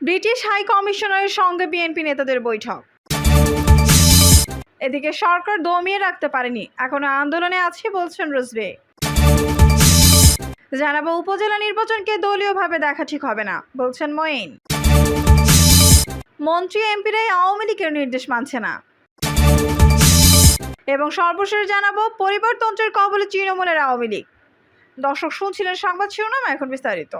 British high কমিশনারের সঙ্গে BNP নেতাদের বৈঠক। এদিকে সরকার দমিয়ে রাখতে পারেনি, এখনও আন্দোলনে আছে বলছেন রুজবে জানাব উপজেলা নির্বাচনকে দলীয়ভাবে দেখা ঠিক হবে না, বলছেন মঈন। মন্ত্রী, এমপিরাই আওয়ামী লীগের নির্দেশ মানছে না। এবং সর্বশেষ জানাব পরিবারতন্ত্রের কবলে তৃণমূলের আওয়ামী লীগ। দর্শক শুনছিলেন সংবাদ শিরোনাম, এখন বিস্তারিত।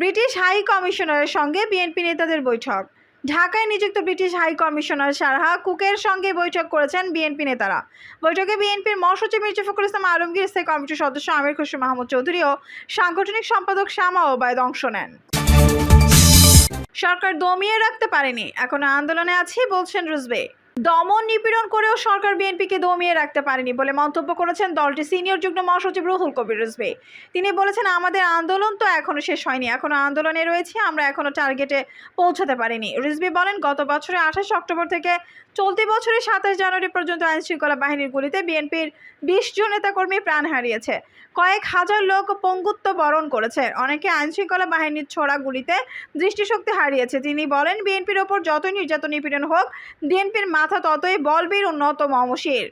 ব্রিটিশ হাই কমিশনারের সঙ্গে বিএনপি নেতাদের বৈঠক। ঢাকায় নিযুক্ত ব্রিটিশ হাই কমিশনার সারহা কুকের সঙ্গে বৈঠক করেছেন বিএনপি নেতারা। বৈঠকে বিএনপির মহাসচিব মির্জা ফখরুল ইসলাম আলমগীর, স্থায়ী কমিটির সদস্য আমির খুশি মাহমুদ চৌধুরী ও সাংগঠনিক সম্পাদক শ্যামা ওবায়দ অংশ নেন। সরকার দমিয়ে রাখতে পারেনি। এখনও আন্দোলনে আছি, বলছেন রুজবে দমন নিপীড়ন করেও সরকার বিএনপিকে দমিয়ে রাখতে পারেনি বলে মন্তব্য করেছেন দলটির সিনিয়র যুগ্ম মহাসচিব রুহুল কবির রুজবে তিনি বলেছেন, আমাদের আন্দোলন তো এখনও শেষ হয়নি। এখনও আন্দোলনে রয়েছে, আমরা এখনও টার্গেটে পৌঁছাতে পারিনি। রিজবি বলেন, গত বছরে আঠাশ অক্টোবর থেকে চলতি বছরের সাতাশ জানুয়ারি পর্যন্ত আইন শৃঙ্খলা বাহিনীর গুলিতে বিএনপির বিশ জন নেতাকর্মী প্রাণ হারিয়েছে। কয়েক হাজার লোক পঙ্গুত্ব বরণ করেছে। অনেকে আইন শৃঙ্খলা বাহিনীর ছোড়া গুলিতে দৃষ্টিশক্তি হারিয়েছে। তিনি বলেন, বিএনপির ওপর যতই নির্যাতন নিপীড়ন হোক, বিএনপির মাথা ততই বলবীর উন্নত মমসের।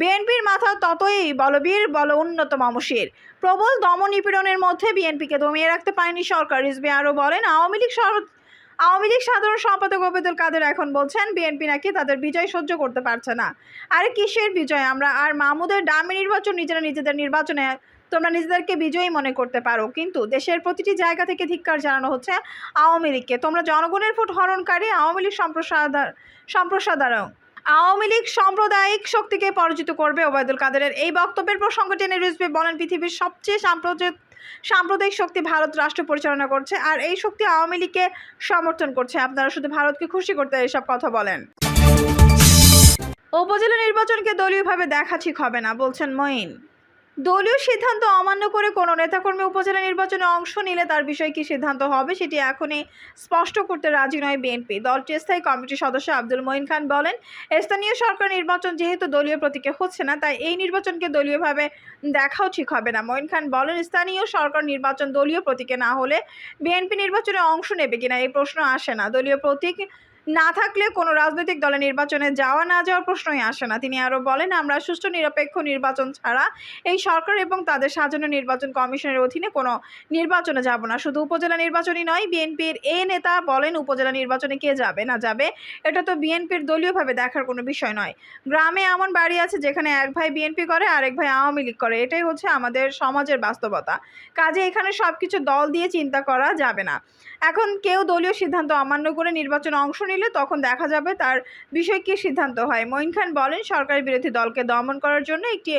বিএনপির মাথা ততই বলবীর বল উন্নত মামসের। প্রবল দমন নিপীড়নের মধ্যে বিএনপিকে দমিয়ে রাখতে পারেনি সরকার। রিজবি আরও বলেন, আওয়ামী লীগ আওয়ামী লীগ সাধারণ সম্পাদক ওবেদুল কাদের এখন বলছেন, বিএনপি নাকি তাদের বিজয় সহ্য করতে পারছে না। আরে কিসের বিজয়? আমরা আর মাহমুদের ডামি নির্বাচন, নিজেরা নিজেদের নির্বাচনে তোমরা নিজেদেরকে বিজয়ী মনে করতে পারো। কিন্তু দেশের প্রতিটি জায়গা থেকে ধিক্কার জানানো হচ্ছে আওয়ামী লীগকে। তোমরা জনগণের ভোট হরণকারী আওয়ামী লীগ সম্প্রসার সম্প্রসারণ আওয়ামী লীগ সাম্প্রদায়িক শক্তিকে পরাজিত করবে ওবায়দুল কাদেরের। এই বক্তব্যের প্রসঙ্গ টেনে রিজভি বলেন, পৃথিবীর সবচেয়ে সাম্প্রদায়িক সাম্প্রদায়িক শক্তি ভারত রাষ্ট্র পরিচালনা করছে আর এই শক্তি আওয়ামী লীগকে সমর্থন করছে। আপনারা শুধু ভারতকে খুশি করতে এসব কথা বলেন। উপজেলা নির্বাচনকে দলীয়ভাবে দেখা ঠিক হবে না, বলছেন মঈন। দলীয় সিদ্ধান্ত অমান্য করে কোনো নেতাকর্মী উপজেলা নির্বাচনে অংশ নিলে তার বিষয়ে কী সিদ্ধান্ত হবে সেটি এখনই স্পষ্ট করতে রাজি নয় বিএনপি। দলটির স্থায়ী কমিটির সদস্য আব্দুল মঈন খান বলেন, স্থানীয় সরকার নির্বাচন যেহেতু দলীয় প্রতীকে হচ্ছে না, তাই এই নির্বাচনকে দলীয়ভাবে দেখাও ঠিক হবে না। মঈন খান বলেন, স্থানীয় সরকার নির্বাচন দলীয় প্রতীকে না হলে বিএনপি নির্বাচনে অংশ নেবে কিনা এই প্রশ্ন আসে না। দলীয় প্রতীক না থাকলে কোনো রাজনৈতিক দলে নির্বাচনে যাওয়া না যাওয়ার প্রশ্নই আসে না। তিনি আরও বলেন, আমরা সুষ্ঠু, নিরপেক্ষ নির্বাচন ছাড়া এই সরকার এবং তাদের সাজানো নির্বাচন কমিশনের অধীনে কোনো নির্বাচনে যাব না। শুধু উপজেলা নির্বাচনই নয়, বিএনপির এ নেতা বলেন, উপজেলা নির্বাচনে কে যাবে না যাবে, এটা তো বিএনপির দলীয়ভাবে দেখার কোনো বিষয় নয়। গ্রামে এমন বাড়ি আছে যেখানে এক ভাই বিএনপি করে, আরেক ভাই আওয়ামী লীগ করে। এটাই হচ্ছে আমাদের সমাজের বাস্তবতা। কাজে এখানে সব কিছু দল দিয়ে চিন্তা করা যাবে না। এখন কেউ দলীয় সিদ্ধান্ত অমান্য করে নির্বাচনে অংশ নিলে তখন দেখা যাবে তার বিষয়ে কী সিদ্ধান্ত হয়। মঈন খান বলেন, সরকারি বিরোধী দলকে দমন করার জন্য একটি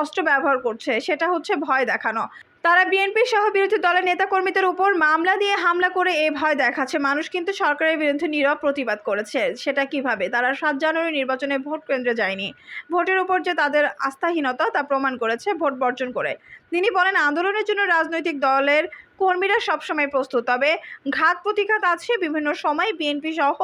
অস্ত্র ব্যবহার করছে, সেটা হচ্ছে ভয় দেখানো। তারা বিএনপি সহ বিরোধী দলের নেতাকর্মীদের উপর মামলা দিয়ে হামলা করে এ ভয় দেখাচ্ছে। মানুষ কিন্তু সরকারের বিরুদ্ধে নীরব প্রতিবাদ করেছে, সেটা কীভাবে? তারা সাত জানুয়ারি নির্বাচনে ভোট কেন্দ্রে যায়নি। ভোটের উপর যে তাদের আস্থাহীনতা তা প্রমাণ করেছে ভোট বর্জন করে। তিনি বলেন, আন্দোলনের জন্য রাজনৈতিক দলের কর্মীরা সবসময় প্রস্তুত। তবে ঘাত প্রতিঘাত আছে বিভিন্ন সময়। বিএনপি সহ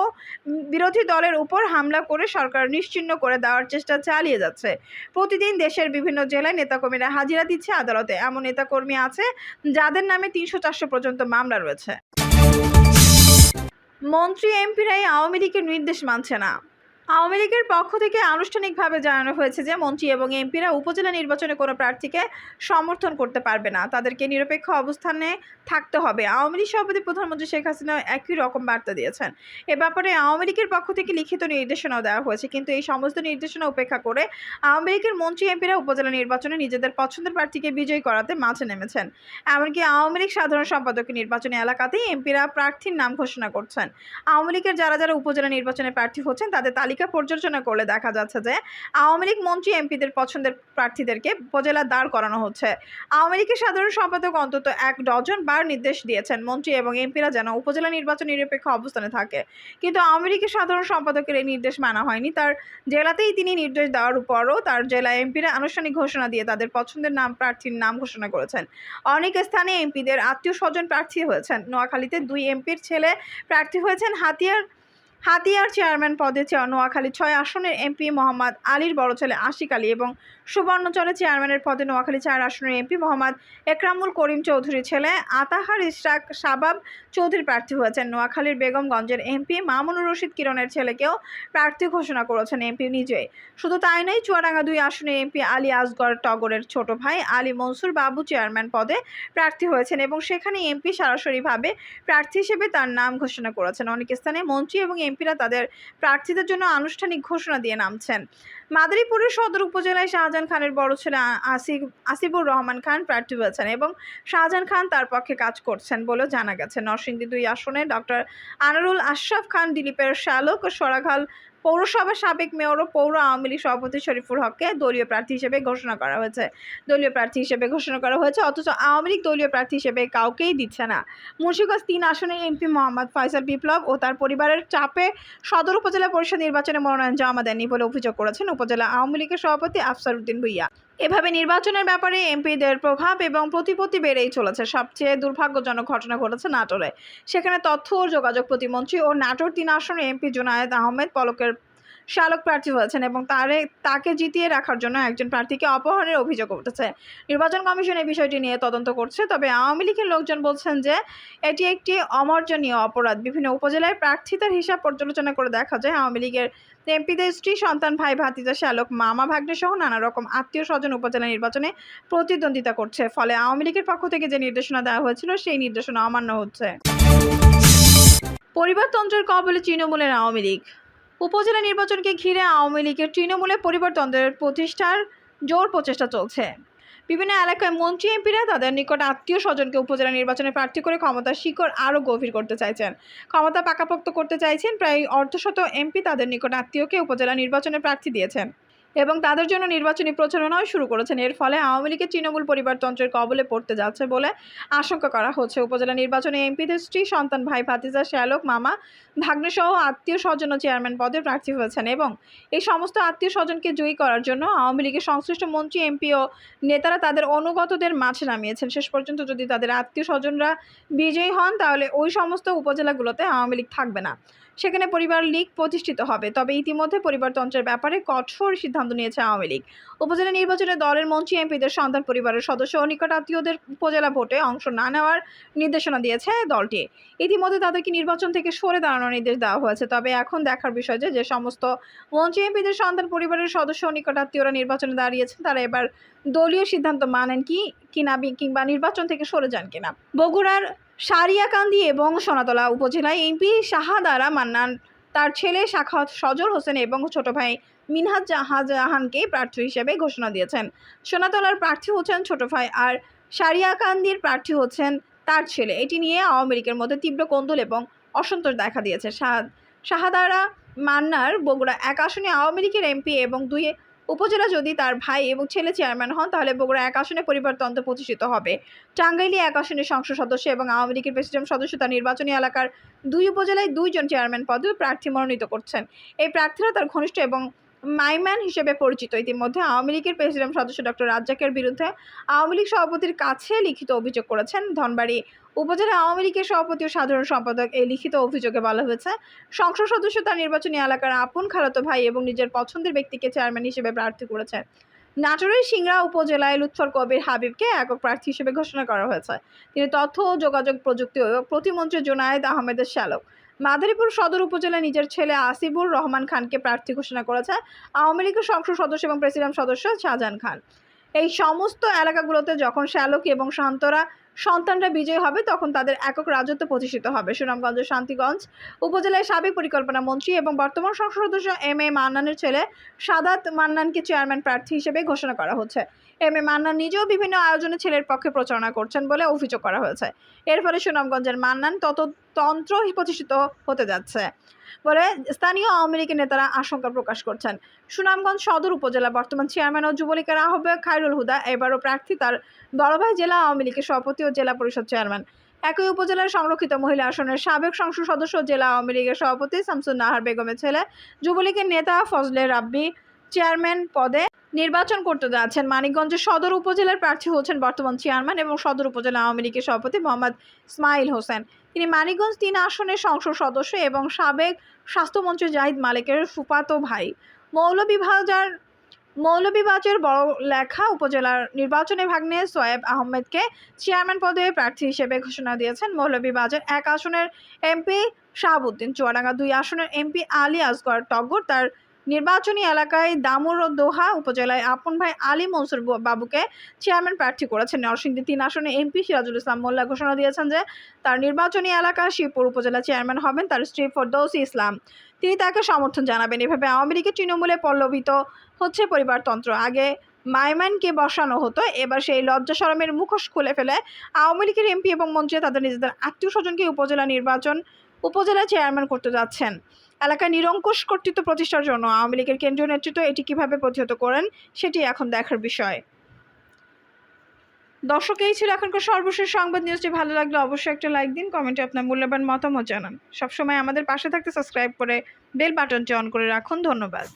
বিরোধী দলের উপর হামলা করে সরকার নিশ্চিহ্ন করে দেওয়ার চেষ্টা চালিয়ে যাচ্ছে। প্রতিদিন দেশের বিভিন্ন জেলায় নেতাকর্মীরা হাজিরা দিচ্ছে আদালতে। এমন নেতাকর্মী আছে যাদের নামে তিনশো চারশো পর্যন্ত মামলা রয়েছে। মন্ত্রী এমপিরাই আওয়ামী লীগের নির্দেশ মানছে না। আওয়ামী লীগের পক্ষ থেকে আনুষ্ঠানিকভাবে জানানো হয়েছে যে মন্ত্রী এবং এমপিরা উপজেলা নির্বাচনে কোনো প্রার্থীকে সমর্থন করতে পারবে না। তাদেরকে নিরপেক্ষ অবস্থানে থাকতে হবে। আওয়ামী লীগ সভাপতি প্রধানমন্ত্রী শেখ হাসিনা একই রকম বার্তা দিয়েছেন। এ ব্যাপারে আওয়ামী লীগের পক্ষ থেকে লিখিত নির্দেশনাও দেওয়া হয়েছে। কিন্তু এই সমস্ত নির্দেশনা উপেক্ষা করে আওয়ামী লীগের মন্ত্রী, এমপিরা উপজেলা নির্বাচনে নিজেদের পছন্দের প্রার্থীকে বিজয়ী করাতে মাঠে নেমেছেন। এমনকি আওয়ামী লীগ সাধারণ সম্পাদকের নির্বাচনী এলাকাতেই এমপিরা প্রার্থীর নাম ঘোষণা করছেন। আওয়ামী লীগের যারা যারা উপজেলা নির্বাচনে প্রার্থী হচ্ছেন, তাদের তালিকা পর্যালোচনা করলে দেখা যাচ্ছে যে আওয়ামী লীগ মন্ত্রী এমপিদের পছন্দের প্রার্থীদেরকে উপজেলা দাঁড় করানো হচ্ছে। আওয়ামী লীগের সাধারণ সম্পাদক অন্তত এক ডজন বার নির্দেশ দিয়েছেন। মন্ত্রী এবং এমপিরা যেন উপজেলা নির্বাচন নিরপেক্ষ অবস্থানে থাকে। কিন্তু আওয়ামী লীগের সাধারণ সম্পাদকের এই নির্দেশ মানা হয়নি। তার জেলাতেই তিনি নির্দেশ দেওয়ার উপরও তার জেলা এমপিরা আনুষ্ঠানিক ঘোষণা দিয়ে তাদের পছন্দের নাম প্রার্থীর নাম ঘোষণা করেছেন। অনেক স্থানে এমপিদের আত্মীয় স্বজন প্রার্থী হয়েছেন। নোয়াখালীতে দুই এমপির ছেলে প্রার্থী হয়েছেন হাতিয়ার হাতিয়ার চেয়ারম্যান পদে নোয়াখালী ছয় আসনের এমপি মোহাম্মদ আলীর বড় ছেলে আশিক আলী এবং সুবর্ণচরে চেয়ারম্যানের পদে নোয়াখালী চার আসনের এমপি মোহাম্মদ একরামুল করিম চৌধুরীর ছেলে আতাহার ইশরাক শাবাব চৌধুরী প্রার্থী হয়েছেন। নোয়াখালীর বেগমগঞ্জের এমপি মামুনুর রশিদ কিরণের ছেলেকেও প্রার্থী ঘোষণা করেছেন এমপি নিজেই শুধু তাই নয়, চুয়াডাঙ্গা দুই আসনে এমপি আলী আসগর টগরের ছোট ভাই আলী মনসুর বাবু চেয়ারম্যান পদে প্রার্থী হয়েছেন এবং সেখানে এমপি সরাসরিভাবে প্রার্থী হিসেবে তার নাম ঘোষণা করেছেন। অনেক স্থানে মন্ত্রী এবং এমপিরা তাদের প্রার্থীদের জন্য আনুষ্ঠানিক ঘোষণা দিয়ে নামছেন। মাদারীপুরের সদর উপজেলায় শাহজাহান খানের বড় ছেলে আসিফ, আসিফুর রহমান খান প্রার্থী হয়েছেন এবং শাহজাহান খান তার পক্ষে কাজ করছেন বলেও জানা গেছে। নরসিংদী দুই আসনে ডক্টর আনারুল আশরাফ খান, দিলীপের শ্যালক, সরাঘাল পৌরসভার সাবেক মেয়র ও পৌর আওয়ামী লীগ সভাপতি শরীফুল হককে দলীয় প্রার্থী হিসেবে ঘোষণা করা হয়েছে। দলীয় প্রার্থী হিসেবে ঘোষণা করা হয়েছে, অথচ আওয়ামী লীগ দলীয় প্রার্থী হিসেবে কাউকেই দিচ্ছে না। মুন্সিগঞ্জ তিন আসনের এমপি মোহাম্মদ ফয়সাল বিপ্লব ও তার পরিবারের চাপে সদর উপজেলা পরিষদ নির্বাচনে মনোনয়ন জমা দেননি বলে অভিযোগ করেছেন উপজেলা আওয়ামী লীগের সভাপতি আফসার উদ্দিন ভুইয়া। এভাবে নির্বাচনের ব্যাপারে এমপিদের প্রভাব এবং প্রতিপত্তি বেড়েই চলেছে। সবচেয়ে দুর্ভাগ্যজনক ঘটনা ঘটেছে নাটোরে। সেখানে তথ্য ও যোগাযোগ প্রতিমন্ত্রী ও নাটোর তিন আসনের এমপি জোনায়েদ আহমেদ পলকের শালক প্রার্থী হয়েছেন এবং তারে, তাকে জিতিয়ে রাখার জন্য একজন প্রার্থীকে অপহরণের অভিযোগ উঠেছে। নির্বাচন কমিশন এই বিষয়টি নিয়ে তদন্ত করছে, তবে আওয়ামী লীগের লোকজন বলছেন যে, এটি একটি অমার্জনীয় অপরাধ। বিভিন্ন উপজেলায় প্রার্থিতার হিসাব পর্যালোচনা করে দেখা যায়, আওয়ামী লীগের এমপিদের স্ত্রী, সন্তান ভাই, ভাতিজা শ্যালক মামা, ভাগ্নে সহ নানা রকম আত্মীয় স্বজন উপজেলা নির্বাচনে প্রতিদ্বন্দ্বিতা করছে। ফলে আওয়ামী লীগের পক্ষ থেকে যে নির্দেশনা দেওয়া হয়েছিল, সেই নির্দেশনা অমান্য হচ্ছে। পরিবারতন্ত্রের কবলে তৃণমূলের আওয়ামী লীগ। উপজেলা নির্বাচনকে ঘিরে আওয়ামী লীগের তৃণমূলে পরিবর্তনদের প্রতিষ্ঠার জোর প্রচেষ্টা চলছে। বিভিন্ন এলাকায় মন্ত্রী, এমপিরা তাদের নিকট আত্মীয় স্বজনকে উপজেলা নির্বাচনে প্রার্থী করে ক্ষমতার শিকড় আরও গভীর করতে চাইছেন। ক্ষমতা পাকাপোক্ত করতে চাইছেন প্রায় অর্ধশত এমপি তাদের নিকট আত্মীয়কে উপজেলা নির্বাচনে প্রার্থী দিয়েছেন। এবং তাদের জন্য নির্বাচনী প্রচারণাও শুরু করেছেন। এর ফলে আওয়ামী লীগের তৃণমূল পরিবারতন্ত্রের কবলে পড়তে যাচ্ছে বলে আশঙ্কা করা হচ্ছে। উপজেলা নির্বাচনে এমপিদের স্ত্রী, সন্তান ভাই ভাতিজা, শ্যালক, মামা, ভাগ্নেসহ আত্মীয় স্বজন চেয়ারম্যান পদে প্রার্থী হয়েছেন এবং এই সমস্ত আত্মীয় স্বজনকে জয়ী করার জন্য আওয়ামী লীগের সংশ্লিষ্ট মন্ত্রী, এমপি ও নেতারা তাদের অনুগতদের মাঝে নামিয়েছেন। শেষ পর্যন্ত যদি তাদের আত্মীয় স্বজনরা বিজয়ী হন, তাহলে ওই সমস্ত উপজেলাগুলোতে আওয়ামী লীগ থাকবে না। সেখানে পরিবার লীগ প্রতিষ্ঠিত হবে। তবে ইতিমধ্যে পরিবারতন্ত্রের ব্যাপারে কঠোর সিদ্ধান্ত নিয়েছে আওয়ামী লীগ। উপজেলা নির্বাচনে দলের মন্ত্রী, এমপিদের সন্তান, পরিবারের সদস্য ও নিকট আত্মীয়দের উপজেলা ভোটে অংশ না নেওয়ার নির্দেশনা দিয়েছে দলটি। ইতিমধ্যে তাদেরকে নির্বাচন থেকে সরে দাঁড়ানোর নির্দেশ দেওয়া হয়েছে। তবে এখন দেখার বিষয় যে যে সমস্ত মন্ত্রী, এমপিদের সন্তান, পরিবারের সদস্য ও নিকট আত্মীয়রা নির্বাচনে দাঁড়িয়েছেন, তারা এবার দলীয় সিদ্ধান্ত মানেন কি, কিনা, কিংবা নির্বাচন থেকে সরে যান কিনা। বগুড়ার সারিয়াকান্দি এবং সোনাতলা উপজেলায় এমপি শাহাদারা মান্নান, তার ছেলে শাখাত সজল হোসেন এবং ছোট ভাই মিনহাজ জাহানকে প্রার্থী হিসেবে ঘোষণা দিয়েছেন। সোনাতলার প্রার্থী হচ্ছেন ছোট ভাই আর সারিয়াকান্দির প্রার্থী হচ্ছেন তার ছেলে। এটি নিয়ে আওয়ামী লীগের মধ্যে তীব্র কোন্দল এবং অসন্তোষ দেখা দিয়েছে। শাহাদ শাহাদারা মান্নার বগুড়া এক আসনে আওয়ামী লীগের এমপি এবং দুই উপজেলা যদি তার ভাই এবং ছেলে চেয়ারম্যান হন, তাহলে বগুড়া এক আসনে পরিবারতন্ত্র প্রতিষ্ঠিত হবে। টাঙ্গাইলে এক আসনের সংসদ সদস্য এবং আওয়ামী লীগের প্রেসিডেন্ট সদস্য তার নির্বাচনী এলাকার দুই উপজেলায় দুইজন চেয়ারম্যান পদে প্রার্থী মনোনীত করছেন। এই প্রার্থীরা তার ঘনিষ্ঠ এবং মাইম্যান হিসেবে পরিচিত। ইতিমধ্যে আওয়ামী লীগের প্রেসিডেন্ট সদস্য ডক্টর রাজ্জাকের বিরুদ্ধে আওয়ামী লীগ সভাপতির কাছে লিখিত অভিযোগ করেছেন। ধনবাড়ি উপজেলা আওয়ামী লীগের সভাপতি ও সাধারণ সম্পাদক এই লিখিত অভিযোগে বলা হয়েছে, সংসদ সদস্য তার নির্বাচনী এলাকার আপন খালাতো ভাই এবং নিজের পছন্দের ব্যক্তিকে চেয়ারম্যান হিসেবে প্রার্থী করেছেন নাটোরের সিংড়া উপজেলায় লুৎফর কবির হাবিবকে একক প্রার্থী হিসেবে ঘোষণা করা হয়েছে। তিনি তথ্য ও যোগাযোগ প্রযুক্তি ও প্রতিমন্ত্রী জোনায়েদ আহমেদের শ্যালক। মাদারীপুর সদর উপজেলায় নিজের ছেলে আসিবুর রহমান খানকে প্রার্থী ঘোষণা করেছে আওয়ামী লীগের সংসদ সদস্য এবং প্রেসিডেন্ট সদস্য শাহজাহান খান। এই সমস্ত এলাকাগুলোতে যখন শ্যালক এবং শান্তরা সন্তানরা বিজয়ী হবে, তখন তাদের একক রাজত্ব প্রতিষ্ঠিত হবে। সুনামগঞ্জের শান্তিগঞ্জ উপজেলায় সাবেক পরিকল্পনা মন্ত্রী এবং বর্তমান সংসদ সদস্য এম এ মান্নানের ছেলে সাদাত মান্নানকে চেয়ারম্যান প্রার্থী হিসেবে ঘোষণা করা হচ্ছে। এম এ মান্নান নিজেও বিভিন্ন আয়োজনে ছেলের পক্ষে প্রচারণা করছেন বলে অভিযোগ করা হয়েছে। এর ফলে সুনামগঞ্জের মান্নান তত তন্ত্র প্রতিষ্ঠিত হতে যাচ্ছে বলে স্থানীয় আওয়ামী লীগের নেতারা আশঙ্কা প্রকাশ করছেন। সুনামগঞ্জ সদর উপজেলা বর্তমান চেয়ারম্যান ও যুবলীগের আহ্বায়ক খায়রুল হুদা এবারও প্রার্থী তার বড় ভাই জেলা আওয়ামী লীগের সভাপতি ও জেলা পরিষদ চেয়ারম্যান। একই উপজেলার সংরক্ষিত মহিলা আসনের সাবেক সংসদ সদস্য জেলা আওয়ামী লীগের সভাপতি শামসুন নাহার বেগমের ছেলে, যুবলীগের নেতা ফজলে রাব্বি চেয়ারম্যান পদে নির্বাচন করতে যাচ্ছেন। মানিকগঞ্জের সদর উপজেলার প্রার্থী হচ্ছেন বর্তমান চেয়ারম্যান এবং সদর উপজেলা আওয়ামী লীগের সভাপতি মোহাম্মদ ইসমাইল হোসেন। তিনি মানিকগঞ্জ তিন আসনের সংসদ সদস্য এবং সাবেক স্বাস্থ্যমন্ত্রী জাহিদ মালিকের ফুফাতো ভাই। মৌলভীবাজার বড় লেখা উপজেলার নির্বাচনে ভাগ নিয়ে সোয়েব আহমেদকে চেয়ারম্যান পদে প্রার্থী হিসেবে ঘোষণা দিয়েছেন মৌলভীবাজার এক আসনের এমপি শাহাবুদ্দিন। চুয়াডাঙ্গা দুই আসনের এমপি আলী আসগর টগর, তার নির্বাচনী এলাকায় দামুর ও দোহা উপজেলায় আপন ভাই আলী মনসুর বাবুকে চেয়ারম্যান প্রার্থী করেছেন। নরসিংদী তিন আসনে এমপি সিরাজুল ইসলাম মোল্লা ঘোষণা দিয়েছেন যে, তার নির্বাচনী এলাকা শিবপুর উপজেলা চেয়ারম্যান হবেন তার স্ত্রী ফরদৌসি ইসলাম। তিনি তাকে সমর্থন জানাবেন। এভাবে আওয়ামী লীগের তৃণমূলে পল্লবিত হচ্ছে পরিবারতন্ত্র। আগে মাইমানকে বসানো হতো, এবার সেই লজ্জা শরমের মুখোশ খুলে ফেলে আওয়ামী লীগের এমপি এবং মন্ত্রী তাদের নিজেদের আত্মীয় স্বজনকে উপজেলা নির্বাচন উপজেলা চেয়ারম্যান করতে যাচ্ছেন। এলাকায় নিরঙ্কুশ কর্তৃত্ব প্রতিষ্ঠার জন্য আওয়ামী লীগের কেন্দ্রীয় নেতৃত্ব এটি কীভাবে প্রতিহত করেন, সেটি এখন দেখার বিষয়। দর্শক, এই ছিল এখনকার সর্বশেষ সংবাদ নিউজটি ভালো লাগলে, অবশ্যই একটা লাইক দিন, কমেন্টে আপনার মূল্যবান মতামত জানান। সবসময় আমাদের পাশে থাকতে সাবস্ক্রাইব করে বেল বাটনটি অন করে রাখুন। ধন্যবাদ।